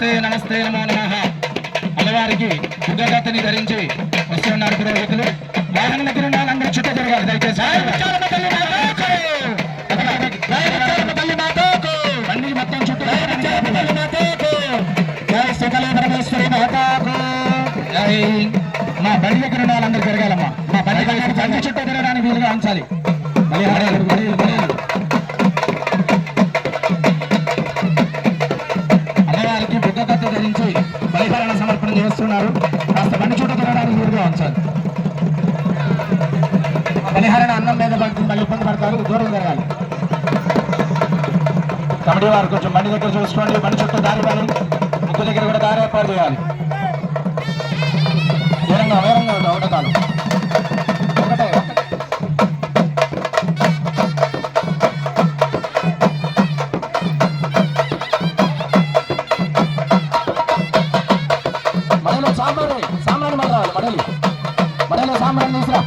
నమస్తే నమస్తే నమో నమ. అమ్మవారికి ఉగ్రగతిని ధరించి వస్తున్నారు పురోహితులు. వాహన దగ్గర ఉన్న చుట్టూ తిరగాలి దయచేసి బండి మొత్తం చుట్టూ జై సకల పరమేశ్వరి మాతాకు జై. మా బండి దగ్గర ఉన్న వాళ్ళందరూ తిరగాలమ్మా. మా బండి దగ్గర బండి చుట్టూ తిరగడానికి వీలుగా ఉంచాలి. అన్నం మీద పడుతుంది మళ్ళీ ఇబ్బంది పడతారు దూరం జరగాలి కమిటీ వారు కొంచెం బండి దగ్గర చూసుకోండి బండి చుట్టూ దారి పని ముక్కు దగ్గర కూడా దారి ఏర్పాటు చేయాలి. దూరంగా వేరంగా ఉందా ఒకటే తాను ఒకటే మడలో సాంబార్ సాంబార్ మడ మడలి మడలో సాంబార్ తీసుకురా.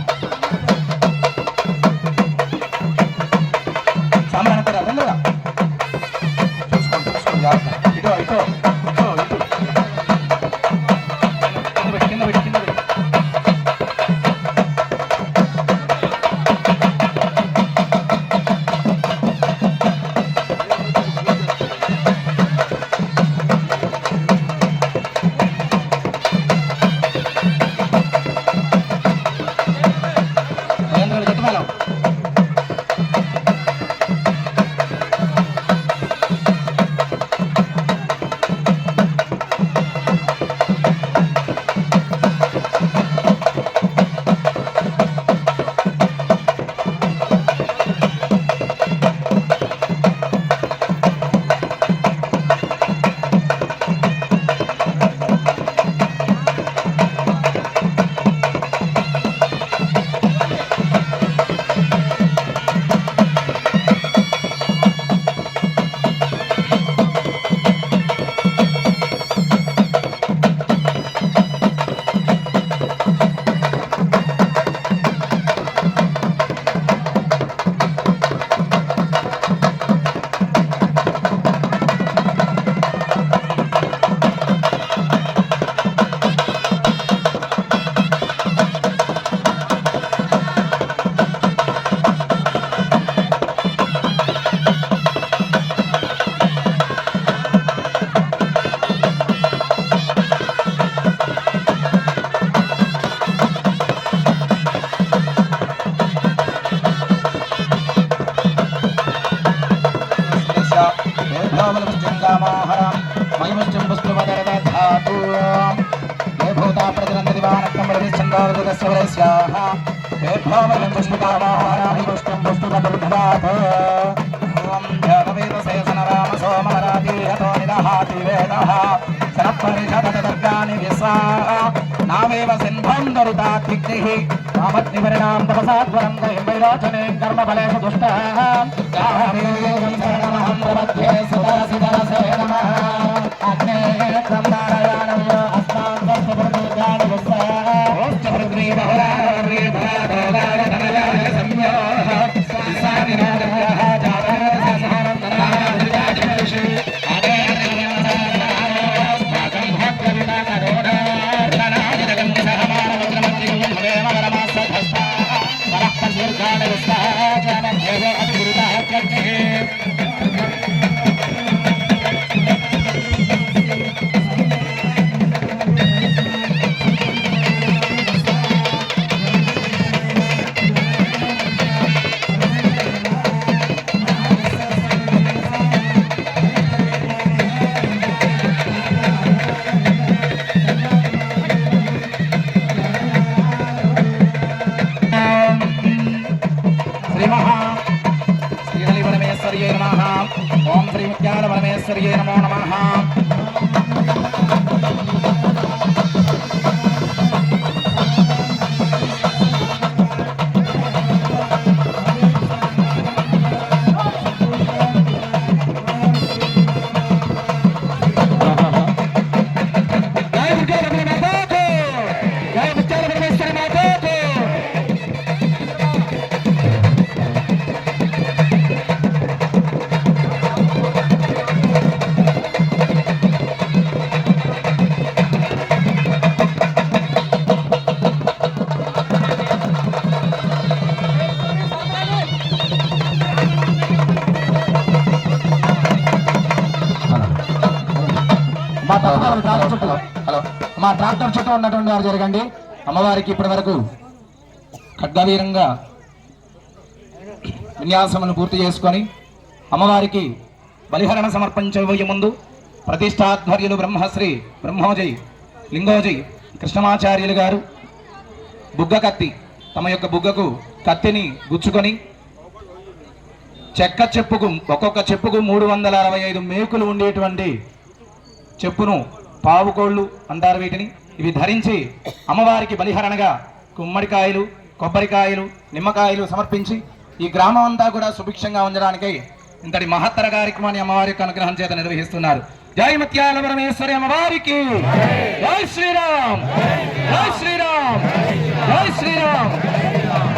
నామేవ సింహం దరుతాగ్నిః రామత్నివరణాం తపసాధ్వరం వైరోచనే కర్మఫలేషు దుష్టः ముత్యాల పరమేశ్వర్యే నమో మా ట్రాక్టర్ చుట్టూ హలో. మా ట్రాక్టర్ చుట్టూ ఉన్నటువంటి వారు జరగండి. అమ్మవారికి ఇప్పటి వరకు ఖడ్గవీరంగా విన్యాసమును పూర్తి చేసుకొని అమ్మవారికి బలిహరణ సమర్పించబోయే ముందు ప్రతిష్టాధ్వర్యులు బ్రహ్మశ్రీ బ్రహ్మోజై లింగోజై కృష్ణమాచార్యులు గారు బుగ్గ కత్తి తమ యొక్క బుగ్గకు కత్తిని గుచ్చుకొని చెక్క చెప్పుకు ఒక్కొక్క చెప్పుకు మూడు వందల అరవై ఐదు మేకులు ఉండేటువంటి చెప్పును పావుకోళ్ళు అంటారు వీటిని. ఇవి ధరించి అమ్మవారికి బలిహరణగా గుమ్మడికాయలు కొబ్బరికాయలు నిమ్మకాయలు సమర్పించి ఈ గ్రామం అంతా కూడా సుభిక్షంగా ఉండడానికై ఇంతటి మహత్తర కార్యక్రమాన్ని అమ్మవారి యొక్క అనుగ్రహం చేత నిర్వహిస్తున్నారు. జై ముత్యాల పరమేశ్వరి అమ్మవారికి. జై శ్రీరామ్. జై శ్రీరామ్. జై శ్రీరామ్.